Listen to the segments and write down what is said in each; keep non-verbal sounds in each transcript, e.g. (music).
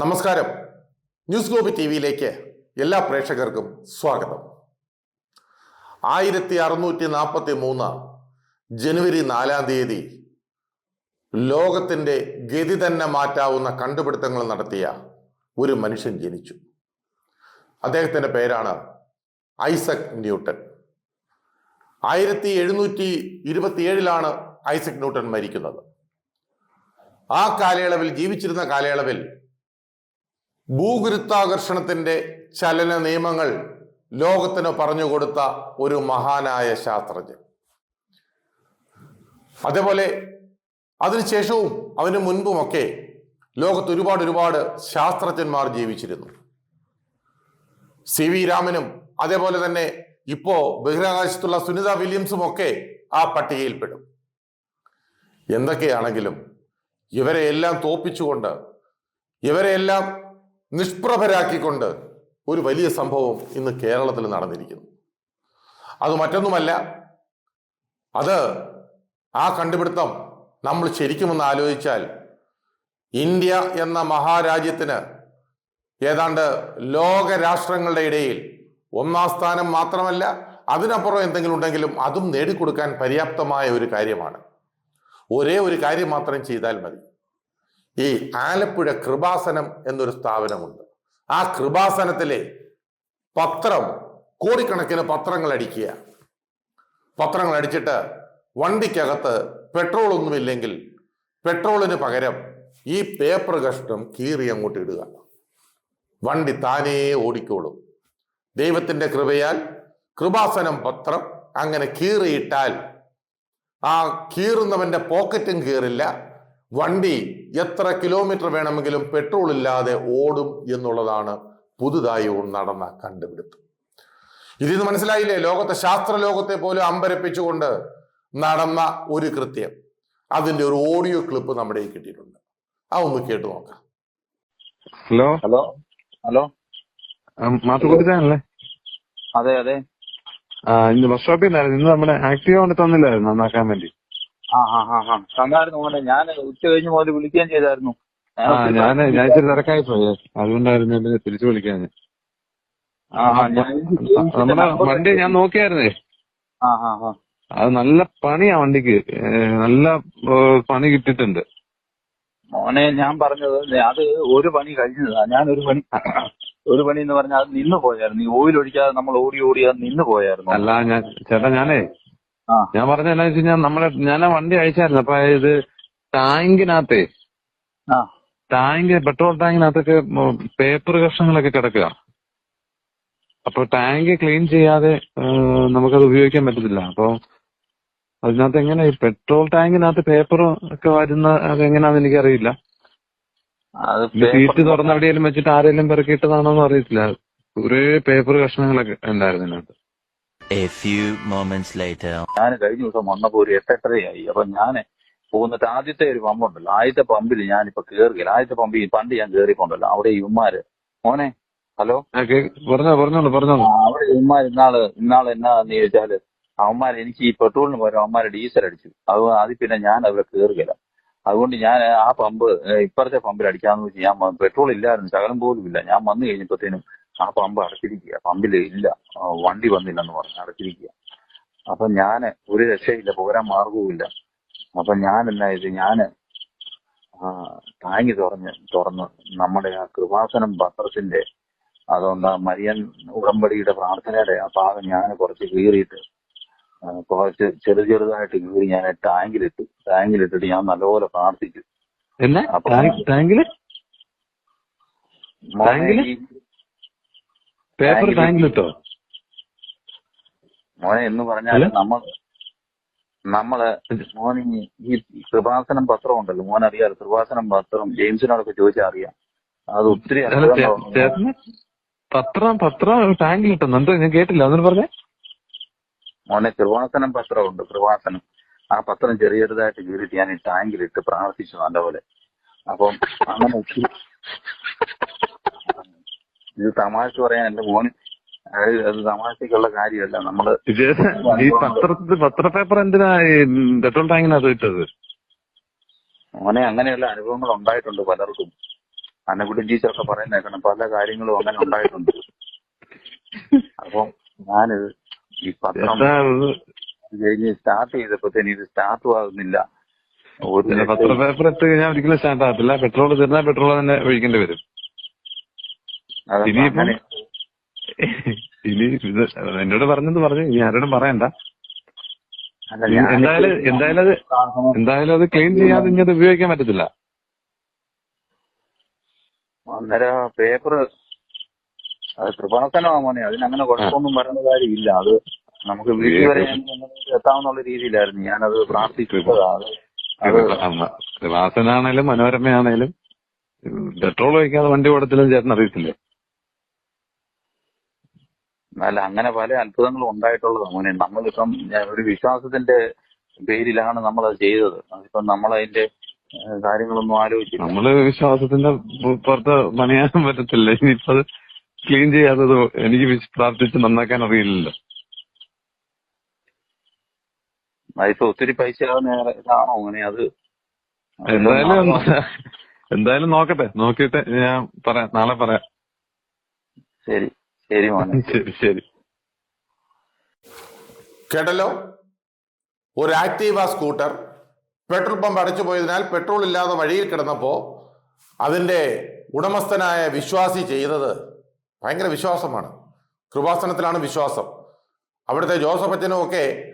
നമസ്കാരം. News globe T വിയിലേക്ക് എല്ലാ പ്രേക്ഷകർക്കും സ്വാഗതം. ആയിരത്തി അറുന്നൂറ്റി നാൽപ്പത്തി മൂന്ന് ജനുവരി നാലാം തീയതി ലോകത്തിന്റെ ഗതി തന്നെ മാറ്റാവുന്ന കണ്ടുപിടുത്തങ്ങൾ നടത്തിയ ഒരു മനുഷ്യൻ ജനിച്ചു. അദ്ദേഹത്തിന്റെ പേരാണ് ഐസക് ന്യൂട്ടൺ ആയിരത്തി എഴുന്നൂറ്റി ഇരുപത്തിയേഴിലാണ് ഐസക് ന്യൂട്ടൺ മരിക്കുന്നത്. ആ കാലയളവിൽ ജീവിച്ചിരുന്ന കാലയളവിൽ ഭൂഗുരുത്വാകർഷണത്തിന്റെ ചലന നിയമങ്ങൾ ലോകത്തിന് പറഞ്ഞുകൊടുത്ത ഒരു മഹാനായ ശാസ്ത്രജ്ഞൻ. അതേപോലെ അതിനുശേഷവും അതിനു മുൻപുമൊക്കെ ലോകത്ത് ഒരുപാട് ഒരുപാട് ശാസ്ത്രജ്ഞന്മാർ ജീവിച്ചിരുന്നു. സി വി രാമനും അതേപോലെ തന്നെ ഇപ്പോ ബഹിരാകാശത്തുള്ള സുനിത വില്യംസും ഒക്കെ ആ പട്ടികയിൽപ്പെടും. എന്തൊക്കെയാണെങ്കിലും ഇവരെ എല്ലാം തോപ്പിച്ചുകൊണ്ട് ഇവരെയെല്ലാം നിഷ്പ്രഭരാക്കിക്കൊണ്ട് ഒരു വലിയ സംഭവം ഇന്ന് കേരളത്തിൽ നടന്നിരിക്കുന്നു. അത് മറ്റൊന്നുമല്ല അത് ആ കണ്ടുപിടുത്തം നമ്മൾ ശരിക്കുമെന്ന് ആലോചിച്ചാൽ ഇന്ത്യ എന്ന മഹാരാജ്യത്തിന് ഏതാണ്ട് ലോകരാഷ്ട്രങ്ങളുടെ ഇടയിൽ ഒന്നാം സ്ഥാനം മാത്രമല്ല അതിനപ്പുറം എന്തെങ്കിലും ഉണ്ടെങ്കിലും അതും നേടിക്കൊടുക്കാൻ പര്യാപ്തമായ ഒരു കാര്യമാണ്. ഒരേ ഒരു കാര്യം മാത്രം ചെയ്താൽ മതി. ഈ ആലപ്പുഴ കൃപാസനം എന്നൊരു സ്ഥാപനമുണ്ട്. ആ കൃപാസനത്തിലെ പത്രം കോടിക്കണക്കിന് പത്രങ്ങൾ അടിക്കുക പത്രങ്ങൾ അടിച്ചിട്ട് വണ്ടിക്കകത്ത് പെട്രോൾ ഒന്നുമില്ലെങ്കിൽ പെട്രോളിന് പകരം ഈ പേപ്പർ കഷ്ണം കീറി അങ്ങോട്ട് ഇടുക. വണ്ടി താനേ ഓടിക്കോളും. ദൈവത്തിന്റെ കൃപയാൽ കൃപാസനം പത്രം അങ്ങനെ കീറിയിട്ടാൽ ആ കീറുന്നവന്റെ പോക്കറ്റും കീറില്ല. വണ്ടി എത്ര കിലോമീറ്റർ വേണമെങ്കിലും പെട്രോൾ ഇല്ലാതെ ഓടും എന്നുള്ളതാണ് പുതുതായി നടന്ന കണ്ടുപിടുത്തം. ഇതിന്ന് മനസ്സിലായില്ലേ? ലോകത്തെ ശാസ്ത്ര ലോകത്തെ പോലും അമ്പരപ്പിച്ചുകൊണ്ട് നടന്ന ഒരു കൃത്യം. അതിന്റെ ഒരു ഓഡിയോ ക്ലിപ്പ് നമ്മുടെ കിട്ടിയിട്ടുണ്ട്. ആ ഒന്ന് കേട്ടു നോക്കാം. ഹലോ? ഹലോ? ഹലോ? മാത്തുക്കുട്ടിച്ചാണല്ലേ അതെ അതെ. ഇന്ന് ബസ് സ്റ്റോപ്പിൽ നിന്നായിരുന്നു. ഇന്ന് നമ്മുടെ ആക്റ്റീവ് കൊണ്ട് തന്നില്ലായിരുന്നു നന്നാക്കാൻ വേണ്ടി. ആ ആ ആ ആ. തന്നായിരുന്നു മോനെ. ഞാൻ ഉച്ച കഴിഞ്ഞ് മുതൽ വിളിക്കുകയും ചെയ്തായിരുന്നു. ആ ഞാൻ ഞാൻ ഇച്ചിരി തിരക്കായി പോയി അതുകൊണ്ടായിരുന്നു പിന്നെ തിരിച്ചു വിളിക്കാൻ. ആ ആ ഞാൻ നമ്മുടെ വണ്ടി ഞാൻ നോക്കിയായിരുന്നേ. ആ ആ ആ. അത് നല്ല പണിയാ വണ്ടിക്ക്. നല്ല പണി കിട്ടിയിട്ടുണ്ട്. മോനെ ഞാൻ പറഞ്ഞത് അത് ഒരു പണി കഴിഞ്ഞതാ. ഞാൻ ഒരു പണി ഒരു പണി എന്ന് പറഞ്ഞാൽ അത് നിന്ന് പോയായിരുന്നു. ഈ ഓയിൽ ഒഴിക്കാതെ നമ്മൾ ഓടി ഓടി അത് നിന്ന് പോയായിരുന്നു. അല്ല ഞാൻ ചേട്ടാ ഞാനേ ഞാൻ പറഞ്ഞ എന്നാ വെച്ച് കഴിഞ്ഞാൽ നമ്മളെ ഞാൻ ആ വണ്ടി അയച്ചായിരുന്നു. അപ്പൊ ഇത് ടാങ്കിനകത്തെ ടാങ്ക് പെട്രോൾ ടാങ്കിനകത്തൊക്കെ പേപ്പർ കഷ്ണങ്ങളൊക്കെ കിടക്കുക. അപ്പൊ ടാങ്ക് ക്ലീൻ ചെയ്യാതെ നമുക്കത് ഉപയോഗിക്കാൻ പറ്റത്തില്ല. അപ്പൊ അതിനകത്ത് എങ്ങനെ ഈ പെട്രോൾ ടാങ്കിനകത്ത് പേപ്പറും ഒക്കെ വരുന്ന എനിക്കറിയില്ല. അത് ഇനി സീറ്റ് പേപ്പർ തുറന്ന് എവിടെയെങ്കിലും വെച്ചിട്ട് ആരെങ്കിലും പെറുക്കിയിട്ടതാണോന്ന് അറിയത്തില്ല. കുറെ പേപ്പർ കഷ്ണങ്ങളൊക്കെ ഉണ്ടായിരുന്നു ഇതിനകത്ത്. ഞാൻ കഴിഞ്ഞ ദിവസം വന്നപ്പോ ഒരു എട്ടെട്ടരയായി. അപ്പൊ ഞാൻ പോകുന്നിട്ട് ആദ്യത്തെ ഒരു പമ്പുണ്ടല്ലോ ആദ്യത്തെ പമ്പിൽ ഞാനിപ്പോ കേറുകയില്ല ആദ്യത്തെ പമ്പിൽ പണ്ട് ഞാൻ കേറിക്കൊണ്ടല്ലോ. അവിടെ ഇവന്മാര് മോനെ ഹലോ? പറഞ്ഞോ പറഞ്ഞോളൂ പറഞ്ഞോളൂ. അവിടെ ഇവന്മാർ ഇന്നാൾ ഇന്നാൾ എന്നാന്ന് ചോദിച്ചാൽ അവന്മാർ എനിക്ക് ഈ പെട്രോളിന് പകരം അവന്മാര് ഡീസൽ അടിച്ചു. അത് അത് പിന്നെ ഞാൻ അവിടെ കേറുകയില്ല. അതുകൊണ്ട് ഞാൻ ആ പമ്പ് ഇപ്പറത്തെ പമ്പിൽ അടിക്കാന്ന് വെച്ച് ഞാൻ പെട്രോൾ ഇല്ലായിരുന്നു. ശകലം പോലും ഇല്ല. ഞാൻ വന്നു കഴിഞ്ഞപ്പോഴത്തേനും ആ പമ്പ് അടച്ചിരിക്കുക പമ്പിൽ ഇല്ല. വണ്ടി വന്നില്ലെന്ന് പറഞ്ഞു. അടച്ചിരിക്കുക അപ്പൊ ഞാൻ ഒരു രക്ഷയില്ല. പോരാൻ മാർഗവുമില്ല അപ്പൊ ഞാൻ എന്നാ ഇത് ഞാൻ താങ്ങി തുറഞ്ഞ് തുറന്ന് നമ്മുടെ ആ കൃപാസനം പത്രത്തിന്റെ അതുകൊണ്ട് ആ മരിയൻ ഉടമ്പടിയുടെ പ്രാർത്ഥനയുടെ ആ ഭാഗം ഞാൻ കുറച്ച് കീറിയിട്ട് കുറച്ച് ചെറു ചെറുതായിട്ട് കീറി ഞാൻ ടാങ്കിലിട്ടു. ടാങ്കിലിട്ടിട്ട് ഞാൻ നല്ലപോലെ പ്രാർത്ഥിച്ചു. ടാങ്കിൽ? പേപ്പർ ടാങ്കിൽ ടാങ്കിലിട്ടോ മോനെ എന്ന് പറഞ്ഞാൽ നമ്മൾ നമ്മൾ മോനെ ഈ- കൃപാസനം പത്രം ഉണ്ടല്ലോ. മോൻ അറിയാലോ കൃപാസനം പത്രം ജെയിംസിനോടൊക്കെ ചോദിച്ചാൽ അറിയാം. അത് ഒത്തിരി പത്രം പത്രം ടാങ്കിലിട്ടെന്ന് എന്തോ ഞാൻ കേട്ടില്ല. അതൊന്നും പറഞ്ഞേ. മോനെ കൃപാസനം പത്രമുണ്ട് കൃപാസനം. ആ പത്രം ചെറിയ ചെറുതായിട്ട് കീറിയിട്ട് ഞാൻ ഈ ടാങ്കിലിട്ട് പ്രാർത്ഥിച്ചു നല്ലപോലെ. അപ്പം അങ്ങനെ ഇത് തമാശ പറയാൻ എന്റെ മോന് അത് അത് തമാശക്കുള്ള കാര്യമല്ല. നമ്മൾ ഇത് ഈ പത്രത്തിൽ പത്ര പേപ്പർ എന്തിനാ ഈ പെട്രോൾ ടാങ്കിനകത്ത് ഇട്ടത്? മോനെ അങ്ങനെയുള്ള അനുഭവങ്ങൾ ഉണ്ടായിട്ടുണ്ട് പലർക്കും. അന്നക്കുട്ടി ടീച്ചറൊക്കെ പറയുന്ന കേൾക്കണം. പല കാര്യങ്ങളും അങ്ങനെ ഉണ്ടായിട്ടുണ്ട്. അപ്പം ഞാനിത് ഈ പത്രം? കഴിഞ്ഞ് സ്റ്റാർട്ട് ചെയ്തപ്പോഴത്തേന് ഇത് സ്റ്റാർട്ട് ആകുന്നില്ല. ഒരു പിന്നെ പത്ര പേപ്പർ ഇട്ട് കഴിഞ്ഞാൽ ഒരിക്കലും സ്റ്റാർട്ട് ആകത്തില്ല. പെട്രോൾ തീർന്നാൽ പെട്രോൾ തന്നെ ഒഴിക്കേണ്ടി വരും. ഇനിയിപ്പം (laughs) ഇനി ഇത് എന്നോട് പറഞ്ഞത് പറഞ്ഞു ഇനി ആരോടും പറയണ്ട. എന്തായാലും എന്തായാലും അത് എന്തായാലും അത് ക്ലീൻ ചെയ്യാതെ ഇനി അത് ഉപയോഗിക്കാൻ പറ്റത്തില്ല. അന്നേരം പേപ്പർ അത് കൃപാസനമാ മോനെ അതിനങ്ങനെ കുഴപ്പമൊന്നും വരുന്ന കാര്യമില്ല. അത് നമുക്ക് വീട്ടിൽ വരെ ഞങ്ങൾക്ക് എത്താവുന്നുള്ള രീതിയിലായിരുന്നു. ഞാനത് പ്രാർത്ഥിച്ചതാ അത് അത് വാസനാണേലും മനോരമയാണേലും പെട്രോൾ വഹിക്കാതെ വണ്ടി ഓടത്തില്ലെന്ന് ചേട്ടൻ അറിയത്തില്ലേ അല്ല അങ്ങനെ പല അത്ഭുതങ്ങളും ഉണ്ടായിട്ടുള്ളതാ മോനെ നമ്മളിപ്പം ഒരു വിശ്വാസത്തിന്റെ പേരിലാണ് നമ്മളത് ചെയ്തത്. അതിപ്പം നമ്മളതിന്റെ കാര്യങ്ങളൊന്നും ആലോചിച്ചില്ല. നമ്മൾ വിശ്വാസത്തിന്റെ പുറത്ത് പണിയാൻ പറ്റത്തില്ല. ഇനിയിപ്പത് അത് ക്ലീൻ ചെയ്യാത്തത് എനിക്ക് പ്രാർത്ഥിച്ച് നന്നാക്കാൻ അറിയില്ലല്ലോ. അതിപ്പോ ഒത്തിരി പൈസ ഇതാണോ അങ്ങനെ? അത് എന്തായാലും എന്തായാലും നോക്കട്ടെ. നോക്കിയിട്ട് ഞാൻ പറയാം. നാളെ പറയാം. ശരി. ശരി മോനെ. (laughs) ശരി ശരി. കേട്ടല്ലോ? ഒരു ആക്റ്റീവ സ്കൂട്ടർ പെട്രോൾ പമ്പ് അടച്ചു പോയതിനാൽ പെട്രോൾ ഇല്ലാതെ വഴിയിൽ കിടന്നപ്പോൾ അതിന്റെ ഉടമസ്ഥനായ വിശ്വാസി ചെയ്തത് ഭയങ്കര വിശ്വാസമാണ്. കൃപാസനത്തിലാണ് വിശ്വാസം. അവിടുത്തെ ജോസഫ് അച്ഛനും ഒക്കെ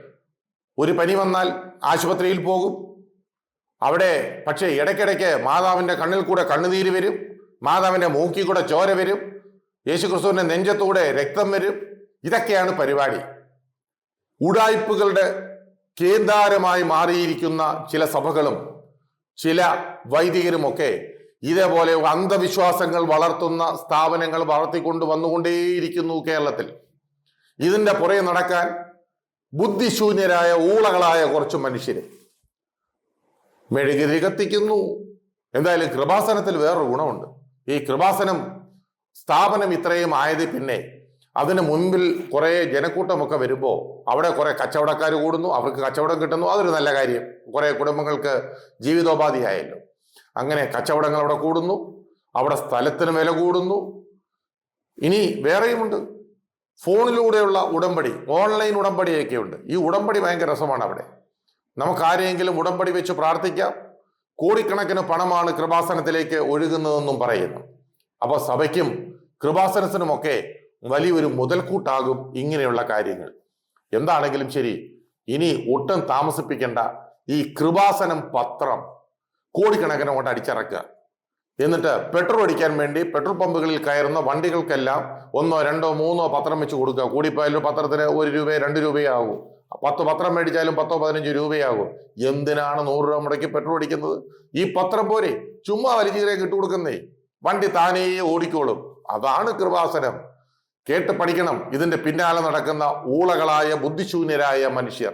ഒരു പനി വന്നാൽ ആശുപത്രിയിൽ പോകും. അവിടെ പക്ഷേ ഇടയ്ക്കിടയ്ക്ക് മാതാവിന്റെ കണ്ണിൽ കൂടെ കണ്ണുനീര് വരും. മാതാവിന്റെ മൂക്കിൽ കൂടെ ചോര വരും. യേശുക്രിസ്തുവിന്റെ നെഞ്ചത്തൂടെ രക്തം വരും. ഇതൊക്കെയാണ് പരിപാടി. ഉടായ്പകളുടെ കേന്ദ്രമായി മാറിയിരിക്കുന്ന ചില സഭകളും ചില വൈദികരുമൊക്കെ ഇതേപോലെ അന്ധവിശ്വാസങ്ങൾ വളർത്തുന്ന സ്ഥാപനങ്ങൾ വളർത്തിക്കൊണ്ട് വന്നുകൊണ്ടേയിരിക്കുന്നു കേരളത്തിൽ. ഇതിന്റെ പുറകെ നടക്കാൻ ബുദ്ധിശൂന്യരായ ഊളകളായ കുറച്ച് മനുഷ്യർ മെഴുകുതിരി കത്തിക്കുന്നു. എന്തായാലും കൃപാസനത്തിൽ വേറൊരു ഗുണമുണ്ട്. ഈ കൃപാസനം സ്ഥാപനം ഇത്രയും ആയത് പിന്നെ അതിന് മുൻപിൽ കുറെ ജനക്കൂട്ടമൊക്കെ വരുമ്പോൾ അവിടെ കുറെ കച്ചവടക്കാർ കൂടുന്നു അവർക്ക് കച്ചവടം കിട്ടുന്നു. അതൊരു നല്ല കാര്യം. കുറെ കുടുംബങ്ങൾക്ക് ജീവിതോപാധിയായല്ലോ. അങ്ങനെ കച്ചവടങ്ങൾ അവിടെ കൂടുന്നു അവിടെ സ്ഥലത്തിന് വില കൂടുന്നു. ഇനി വേറെയുമുണ്ട്. ഫോണിലൂടെയുള്ള ഉടമ്പടി ഓൺലൈൻ ഉടമ്പടിയൊക്കെ ഉണ്ട് ഈ ഉടമ്പടി ഭയങ്കര രസമാണ് അവിടെ. നമുക്ക് ആരെയെങ്കിലും ഉടമ്പടി വെച്ച് പ്രാർത്ഥിക്കാം. കോടിക്കണക്കിന് പണമാണ് കൃപാസനത്തിലേക്ക് ഒഴുകുന്നതെന്നും പറയുന്നു. അപ്പോൾ സഭയ്ക്കും കൃപാസനത്തിനുമൊക്കെ വലിയൊരു മുതൽക്കൂട്ടാകും ഇങ്ങനെയുള്ള കാര്യങ്ങൾ. എന്താണെങ്കിലും ശരി ഇനി ഒട്ടും താമസിപ്പിക്കേണ്ട ഈ കൃപാസനം പത്രം കോടിക്കണക്കിന് കൊണ്ട് അടിച്ചിറക്കുക. എന്നിട്ട് പെട്രോൾ അടിക്കാൻ വേണ്ടി പെട്രോൾ പമ്പുകളിൽ കയറുന്ന വണ്ടികൾക്കെല്ലാം ഒന്നോ രണ്ടോ മൂന്നോ പത്രം വെച്ച് കൊടുക്കുക. കൂടിപ്പോയാലും പത്രത്തിന് ഒരു രൂപയോ രണ്ട് രൂപയോ ആകും പത്ത് പത്രം മേടിച്ചാലും പത്തോ പതിനഞ്ച് രൂപയാകും എന്തിനാണ് നൂറ് രൂപ മുടക്കി പെട്രോൾ അടിക്കുന്നത്? ഈ പത്രം പോരെ ചുമ്മാ വലിച്ചു ഇട്ട് കൊടുക്കുന്നേ വണ്ടി താനേ ഓടിക്കോളും. അതാണ് കൃപാസനം. കേട്ട് പഠിക്കണം. ഇതിന്റെ പിന്നാലെ നടക്കുന്ന ഊളകളായ ബുദ്ധിശൂന്യരായ മനുഷ്യർ.